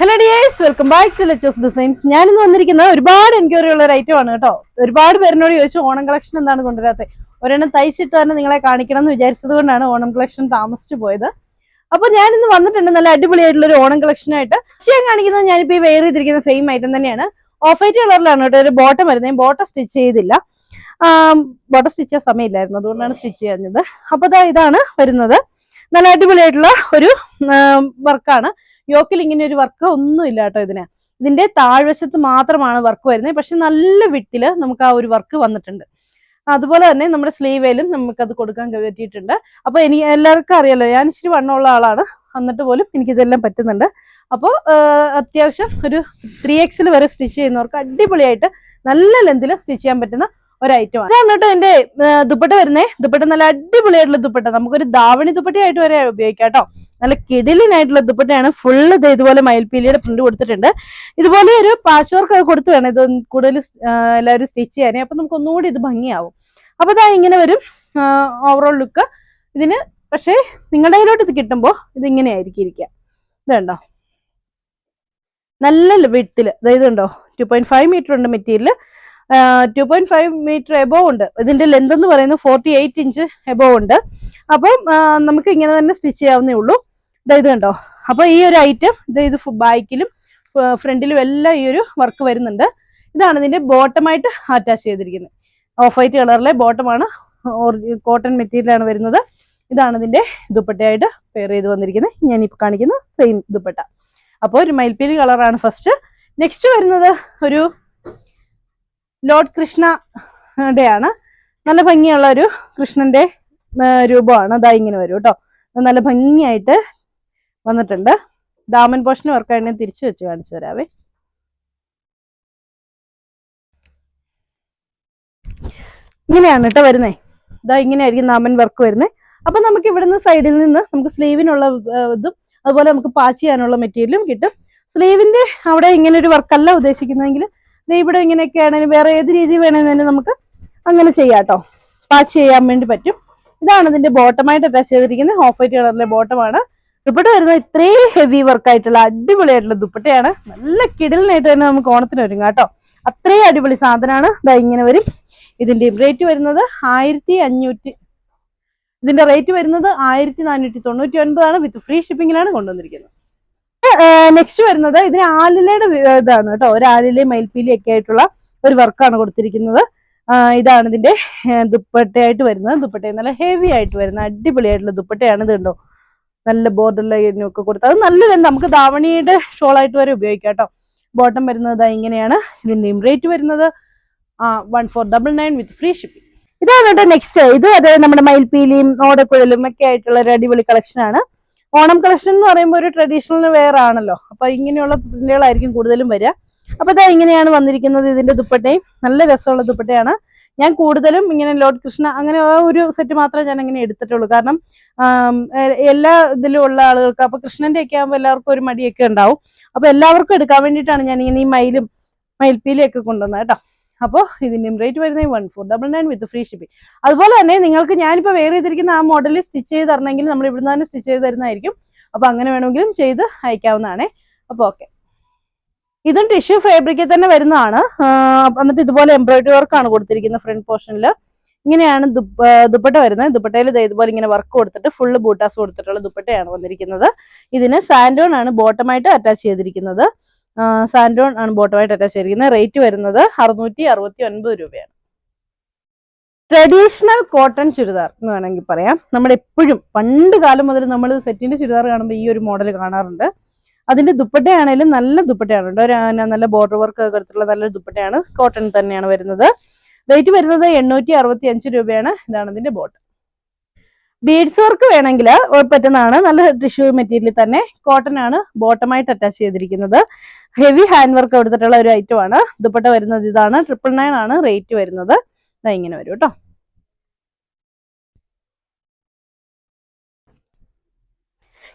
Hello dears welcome back to Lechu's designs ഞാനിന്ന് വന്നിരിക്കുന്ന ഒരുപാട് എൻക്വയറി ഉള്ള ഒരു ഐറ്റം ആണ് കേട്ടോ. ഒരുപാട് പേരിനോട് ചോദിച്ചു ഓണം കളക്ഷൻ എന്താണ് കൊണ്ടുവരാത്തത് ഒരെണ്ണം തയ്ച്ചിട്ട് തന്നെ നിങ്ങളെ കാണിക്കണം എന്ന് വിചാരിച്ചത് കൊണ്ടാണ് ഓണം കളക്ഷൻ താമസിച്ചു പോയത്. അപ്പൊ ഇന്ന് വന്നിട്ടുണ്ട് നല്ല അടിപൊളിയായിട്ടുള്ള ഒരു ഓണം കളക്ഷനായിട്ട് ഞാൻ കാണിക്കുന്നത് ഞാനിപ്പോ ഈ വെയർ ചെയ്തിരിക്കുന്ന സെയിം ഐറ്റം തന്നെയാണ്. ഓഫ് വൈറ്റ് കളറിലാണ് കേട്ടോ. ഒരു ബോട്ടം വരുന്നത്. ബോട്ടം സ്റ്റിച്ച് ചെയ്തില്ല. ബോട്ടം സ്റ്റിച്ച് ചെയ്യാൻ സമയമില്ലായിരുന്നു. അതുകൊണ്ടാണ് സ്റ്റിച്ച് ചെയ്യുന്നത് അപ്പൊ ദാ ഇതാണ് വരുന്നത്. നല്ല അടിപൊളിയായിട്ടുള്ള ഒരു വർക്കാണ് യോക്കിൽ ഇങ്ങനെ ഒരു വർക്ക് ഒന്നും ഇല്ല കേട്ടോ ഇതിന്. ഇതിന്റെ താഴ്വശത്ത് മാത്രമാണ് വർക്ക് വരുന്നത്. പക്ഷെ നല്ല വിട്ടിൽ നമുക്ക് ആ ഒരു വർക്ക് വന്നിട്ടുണ്ട്. അതുപോലെ തന്നെ നമ്മുടെ സ്ലീവേലും നമുക്കത് കൊടുക്കാൻ പറ്റിയിട്ടുണ്ട് അപ്പൊ എനിക്ക് എല്ലാവർക്കും അറിയാലോ ഞാൻ ഇച്ചിരി വണ്ണമുള്ള ആളാണ്. എന്നിട്ട് പോലും എനിക്കിതെല്ലാം പറ്റുന്നുണ്ട്. അപ്പോൾ അത്യാവശ്യം ഒരു ത്രീ എക്സിൽ വരെ സ്റ്റിച്ച് ചെയ്യുന്നവർക്ക് അടിപൊളിയായിട്ട് നല്ല ലെന്തിൽ സ്റ്റിച്ച് ചെയ്യാൻ പറ്റുന്ന ഒരു ഐറ്റമാണ് ഇതാണ് കേട്ടോ എന്റെ ദുപ്പട്ട വരുന്നേ. ദുപ്പട്ട നല്ല അടിപൊളിയായിട്ടുള്ള ദുപ്പട്ട. നമുക്കൊരു ദാവണി ദുപ്പട്ടയായിട്ട് വരെ ഉപയോഗിക്കാം കേട്ടോ. നല്ല കിടിലിനായിട്ടുള്ള ദുപ്പട്ടയാണ്. ഫുള്ള് ഇതുപോലെ മയിൽപ്പീലിയുടെ പ്രിന്റ് കൊടുത്തിട്ടുണ്ട്. ഇതുപോലെ ഒരു പാച്ച് വർക്ക് കൊടുത്തു വേണം. ഇത് കൂടുതൽ എല്ലാവരും സ്റ്റിച്ച് ചെയ്യാനേ. അപ്പൊ നമുക്ക് ഒന്നുകൂടി ഇത് ഭംഗിയാവും. അപ്പൊ ഇതാ ഇങ്ങനെ വരും ഓവറോൾ ലുക്ക് ഇതിന് പക്ഷേ നിങ്ങളുടെ കയ്യിലോട്ട് ഇത് കിട്ടുമ്പോൾ ഇത് ഇങ്ങനെ ആയിരിക്കും. ഇരിക്കുക ഇതുണ്ടോ? നല്ല വിട്ടിൽ അതായത് ഉണ്ടോ ടു പോയിന്റ് ഫൈവ് മീറ്റർ ഉണ്ട് material two point five metre above ഉണ്ട്. ഇതിന്റെ ലെന്ത് എന്ന് പറയുന്നത് ഫോർട്ടി എയ്റ്റ് ഇഞ്ച് എബോവ് ഉണ്ട്. അപ്പം നമുക്ക് ഇങ്ങനെ തന്നെ സ്റ്റിച്ച് ചെയ്യാവുന്നേ ഉള്ളൂ. ഇത് കണ്ടോ? അപ്പൊ ഈ ഒരു ഐറ്റം ഇത് ഇത് ബാക്കിലും ഫ്രണ്ടിലും എല്ലാം ഈ ഒരു വർക്ക് വരുന്നുണ്ട്. ഇതാണ് ഇതിന്റെ ബോട്ടമായിട്ട് അറ്റാച്ച് ചെയ്തിരിക്കുന്നത്. ഓഫ് വൈറ്റ് കളറിലെ ബോട്ടമാണ് കോട്ടൺ മെറ്റീരിയലാണ് വരുന്നത്. ഇതാണ് ഇതിന്റെ ദുപ്പട്ടയായിട്ട് പെയർ ചെയ്ത് വന്നിരിക്കുന്നത്. ഞാനിപ്പോൾ കാണിക്കുന്ന സെയിം ദുപ്പട്ട. അപ്പോൾ ഒരു മയിൽപ്പീലി കളറാണ് ഫസ്റ്റ് നെക്സ്റ്റ് വരുന്നത് ഒരു ലോർഡ് കൃഷ്ണയുടെ ആണ്. നല്ല ഭംഗിയുള്ള ഒരു കൃഷ്ണന്റെ രൂപമാണ്. അതാ ഇങ്ങനെ വരും കേട്ടോ. നല്ല ഭംഗിയായിട്ട് വന്നിട്ടുണ്ട്. ദാമൻ പോഷൻ വർക്ക് ഞാൻ തിരിച്ചു വെച്ച് കാണിച്ചു തരാവേ. ഇങ്ങനെയാണ് കേട്ടോ വരുന്നേ. ഇതാ ഇങ്ങനെയായിരിക്കും ദാമൻ വർക്ക് വരുന്നത് അപ്പൊ നമുക്ക് ഇവിടുന്ന് സൈഡിൽ നിന്ന് നമുക്ക് സ്ലീവിനുള്ള ഇതും അതുപോലെ നമുക്ക് പാച്ച് ചെയ്യാനുള്ള മെറ്റീരിയലും കിട്ടും. സ്ലീവിന്റെ അവിടെ ഇങ്ങനെ ഒരു വർക്കല്ല ഉദ്ദേശിക്കുന്നതെങ്കിൽ ഇവിടെ ഇങ്ങനെയൊക്കെ ആണെങ്കിലും വേറെ ഏത് രീതി വേണമെങ്കിലും നമുക്ക് അങ്ങനെ ചെയ്യാം കേട്ടോ പാച്ച് ചെയ്യാൻ വേണ്ടി പറ്റും. ഇതാണ് ഇതിന്റെ ബോട്ടമായിട്ട് അറ്റാച്ച് ചെയ്തിരിക്കുന്നത് ഓഫ് വൈറ്റ് കളറിലെ ബോട്ടമാണ് ദുപ്പട്ട വരുന്നത് ഇത്രയും ഹെവി വർക്ക് ആയിട്ടുള്ള അടിപൊളിയായിട്ടുള്ള ദുപ്പട്ടയാണ്. നല്ല കിടലിനായിട്ട് തന്നെ നമുക്ക് ഓണത്തിന് ഒരുങ്ങാം കേട്ടോ. അത്രയും അടിപൊളി സാധനമാണ്. ഇതാ ഇങ്ങനെ വരും. ഇതിന്റെ റേറ്റ് വരുന്നത് ആയിരത്തി അഞ്ഞൂറ്റി ഇതിന്റെ റേറ്റ് വരുന്നത് ആയിരത്തി നാനൂറ്റി തൊണ്ണൂറ്റി ഒൻപതാണ് വിത്ത് ഫ്രീ ഷിപ്പിംഗിലാണ് കൊണ്ടുവന്നിരിക്കുന്നത്. നെക്സ്റ്റ് വരുന്നത് ഇതിന് ആലിലയുടെ ഇതാണ് കേട്ടോ. ഒരു ആലിലെ മയിൽപ്പീലി ഒക്കെ ആയിട്ടുള്ള ഒരു വർക്കാണ് കൊടുത്തിരിക്കുന്നത്. ഇതാണ് ഇതിന്റെ ദുപ്പട്ടയായിട്ട് വരുന്നത്. ദുപ്പട്ട നല്ല ഹെവി ആയിട്ട് വരുന്ന അടിപൊളിയായിട്ടുള്ള ദുപ്പട്ടയാണ് ഇത് കണ്ടോ. നല്ല ബോർഡർ ലൈനും ഒക്കെ കൊടുത്ത്. അത് നല്ലതുണ്ട് നമുക്ക് ധാവണിയുടെ ഷോൾ ആയിട്ട് വരെ ഉപയോഗിക്കാം കേട്ടോ. ബോട്ടം വരുന്നത് ഇങ്ങനെയാണ്. ഇതിന്റെയും റേറ്റ് വരുന്നത് one four double nine with free shipping ഇതാണ് കേട്ടോ നെക്സ്റ്റ് ഇത് അതെ നമ്മുടെ മയിൽപ്പീലിയും ഓടക്കുഴലും ഒക്കെ ആയിട്ടുള്ള ഒരു അടിപൊളി കളക്ഷൻ ആണ്. ഓണം കളക്ഷൻ എന്ന് പറയുമ്പോൾ ഒരു ട്രഡീഷണൽ വെയർ ആണല്ലോ. അപ്പൊ ഇങ്ങനെയുള്ള പ്രിന്റുകളായിരിക്കും കൂടുതലും വരിക. അപ്പൊ ഇതാ ഇങ്ങനെയാണ് വന്നിരിക്കുന്നത് ഇതിന്റെ ദുപ്പട്ടയും. നല്ല രസമുള്ള ദുപ്പട്ടയാണ്. ഞാൻ കൂടുതലും ഇങ്ങനെ ലോഡ് കൃഷ്ണ അങ്ങനെ ഒരു സെറ്റ് മാത്രമേ ഞാൻ അങ്ങനെ എടുത്തിട്ടുള്ളൂ. കാരണം എല്ലാ ഇതിലും ഉള്ള ആളുകൾക്ക് അപ്പൊ കൃഷ്ണന്റെ ഒക്കെ ആകുമ്പോൾ എല്ലാവർക്കും ഒരു മടിയൊക്കെ ഉണ്ടാവും. അപ്പൊ എല്ലാവർക്കും എടുക്കാൻ വേണ്ടിയിട്ടാണ് ഞാൻ ഇങ്ങനെ ഈ മയിലും മയിൽപ്പീലും ഒക്കെ കൊണ്ടുവന്നത് കേട്ടോ. അപ്പോൾ ഇതിന്റെയും റേറ്റ് വരുന്നത് one four double nine with free shipping അതുപോലെ തന്നെ നിങ്ങൾക്ക് ഞാനിപ്പോൾ വേറെ ചെയ്തിരിക്കുന്ന ആ മോഡലിൽ സ്റ്റിച്ച് ചെയ്ത് തരണമെങ്കിൽ നമ്മൾ ഇവിടുന്ന് തന്നെ സ്റ്റിച്ച് ചെയ്ത് തരുന്നതായിരിക്കും. അപ്പോൾ അങ്ങനെ വേണമെങ്കിലും ചെയ്ത് അയക്കാവുന്നതാണ്. അപ്പോൾ ഓക്കെ ഇതും ടിഷ്യൂ ഫാബ്രിക്കിൽ തന്നെ വരുന്നതാണ്. എന്നിട്ട് ഇതുപോലെ എംബ്രോയിഡറി വർക്കാണ് കൊടുത്തിരിക്കുന്നത് ഫ്രണ്ട് പോർഷനിൽ ഇങ്ങനെയാണ് ദുപ്പട്ട വരുന്നത്. ദുപ്പട്ടയിൽ ഇതുപോലെ ഇങ്ങനെ വർക്ക് കൊടുത്തിട്ട് ഫുള്ള് ബൂട്ടാസ് കൊടുത്തിട്ടുള്ള ദുപ്പട്ടയാണ് വന്നിരിക്കുന്നത്. ഇതിന് സാൻഡോൺ ആണ് ബോട്ടമായിട്ട് അറ്റാച്ച് ചെയ്തിരിക്കുന്നത്. സാൻഡോൺ ആണ് ബോട്ടമായിട്ട് അറ്റാച്ച് ചെയ്തിരിക്കുന്നത്. റേറ്റ് വരുന്നത് അറുന്നൂറ്റി അറുപത്തി ഒൻപത് രൂപയാണ്. ട്രഡീഷണൽ കോട്ടൺ ചുരിദാർ എന്ന് വേണമെങ്കിൽ പറയാം. നമ്മൾ എപ്പോഴും പണ്ട് കാലം മുതൽ നമ്മൾ സെറ്റിന്റെ ചുരിദാർ കാണുമ്പോൾ ഈ ഒരു മോഡൽ കാണാറുണ്ട്. അതിന്റെ ദുപ്പട്ടയാണേലും നല്ല ദുപ്പട്ടയാണ് കേട്ടോ. നല്ല ബോർഡർ വർക്ക് ഒക്കെ എടുത്തിട്ടുള്ള നല്ല ദുപ്പട്ടയാണ്. കോട്ടൺ തന്നെയാണ് വരുന്നത്. റേറ്റ് വരുന്നത് എണ്ണൂറ്റി അറുപത്തി അഞ്ച് രൂപയാണ്. ഇതാണ് ഇതിന്റെ ബോട്ട് ബീഡ്സ് വർക്ക് വേണമെങ്കിൽ പറ്റുന്നതാണ്. നല്ല ടിഷ്യൂ മെറ്റീരിയൽ തന്നെ കോട്ടൺ ആണ് ബോട്ടമായിട്ട് അറ്റാച്ച് ചെയ്തിരിക്കുന്നത്. ഹെവി ഹാൻഡ് വർക്ക് എടുത്തിട്ടുള്ള ഒരു ഐറ്റം ആണ്. ദുപ്പട്ട വരുന്നത് ഇതാണ്. ട്രിപ്പിൾ നയൻ ആണ്. റേറ്റ് വരുന്നത്. ഇങ്ങനെ വരും കേട്ടോ.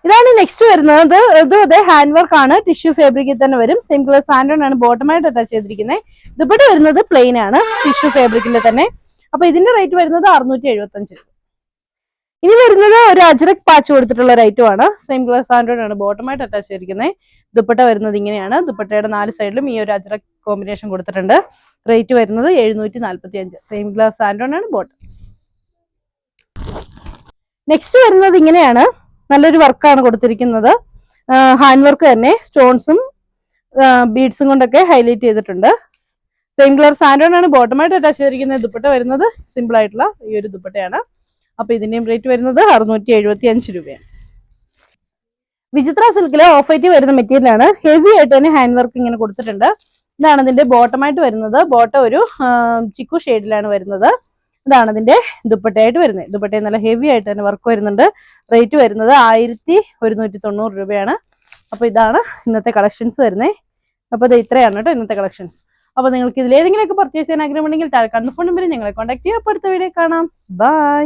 ഇതാണ് നെക്സ്റ്റ് വരുന്നത്. ഇത് അതേ ഹാൻഡ് വർക്ക് ആണ് ടിഷ്യൂ ഫാബ്രിക്കിൽ തന്നെ വരും. സെയിം കളർ സാൻഡോൺ ആണ് ബോട്ടമായിട്ട് അറ്റാച്ച് ചെയ്തിരിക്കുന്നത് ഇതിവിടെ വരുന്നത് പ്ലെയിൻ ആണ്. ടിഷ്യൂ ഫാബ്രിക്കിൽ തന്നെ. അപ്പൊ ഇതിന്റെ റേറ്റ് വരുന്നത് അറുന്നൂറ്റി എഴുപത്തഞ്ച് ഇനി വരുന്നത് ഒരു അജ്രക് പാച്ച് കൊടുത്തിട്ടുള്ള ഒരു ഐറ്റം ആണ്. സെയിം കളർ സാൻഡോൺ ആണ് ബോട്ടമായിട്ട് അറ്റാച്ച് ചെയ്തിരിക്കുന്നത് ദുപ്പട്ട വരുന്നത് ഇങ്ങനെയാണ്. ദുപ്പട്ടയുടെ നാല് സൈഡിലും ഈ ഒരു അജ്രക് കോമ്പിനേഷൻ കൊടുത്തിട്ടുണ്ട്. റേറ്റ് വരുന്നത് എഴുന്നൂറ്റി നാൽപ്പത്തി അഞ്ച് സെയിം ഗ്ലാസ് സാൻഡോൺ ആണ് ബോട്ടം നെക്സ്റ്റ് വരുന്നത് ഇങ്ങനെയാണ്. നല്ലൊരു വർക്കാണ് കൊടുത്തിരിക്കുന്നത്. ഹാൻഡ് വർക്ക് തന്നെ സ്റ്റോൺസും ബീഡ്സും കൊണ്ടൊക്കെ ഹൈലൈറ്റ് ചെയ്തിട്ടുണ്ട്. സെയിം കളർ സാൻഡോൺ ആണ് ബോട്ടമായിട്ട് അറ്റാച്ച് ചെയ്തിരിക്കുന്നത്. ദുപ്പട്ട വരുന്നത് സിമ്പിൾ ആയിട്ടുള്ള ഈ ഒരു ദുപ്പട്ടയാണ്. അപ്പൊ ഇതിന്റെയും റേറ്റ് വരുന്നത് അറുന്നൂറ്റി എഴുപത്തി അഞ്ച് രൂപയാണ്. വിചിത്ര സിൽക്കിലെ ഓഫ് വൈറ്റ് വരുന്ന മെറ്റീരിയലാണ് ഹെവി ആയിട്ട് തന്നെ ഹാൻഡ് വർക്ക് ഇങ്ങനെ കൊടുത്തിട്ടുണ്ട്. ഇതാണ് ഇതിന്റെ ബോട്ടമായിട്ട് വരുന്നത്. ബോട്ടം ഒരു ചിക്കു ഷെയ്ഡിലാണ് വരുന്നത്. ഇതാണ് അതിന്റെ ദുപ്പട്ടയായിട്ട് വരുന്നത്. ദുപ്പട്ടയും നല്ല ഹെവി ആയിട്ട് തന്നെ വർക്ക് വരുന്നുണ്ട്. റേറ്റ് വരുന്നത് ആയിരത്തി ഒരുന്നൂറ്റി തൊണ്ണൂറ് രൂപയാണ്. അപ്പൊ ഇതാണ് ഇന്നത്തെ കളക്ഷൻസ് വരുന്നത് അപ്പൊ ഇത് ഇത്രയാണ് കേട്ടോ ഇന്നത്തെ കളക്ഷൻസ് അപ്പൊ നിങ്ങൾക്ക് ഇതിൽ ഏതെങ്കിലുമൊക്കെ പർച്ചേസ് ചെയ്യാൻ ആഗ്രഹമുണ്ടെങ്കിൽ താഴെ കണ്ണു ഫോൺ നമ്പറിൽ ഞങ്ങളെ കോൺടാക്ട് ചെയ്യാം. അപ്പൊ അടുത്ത വീഡിയോ കാണാം. ബൈ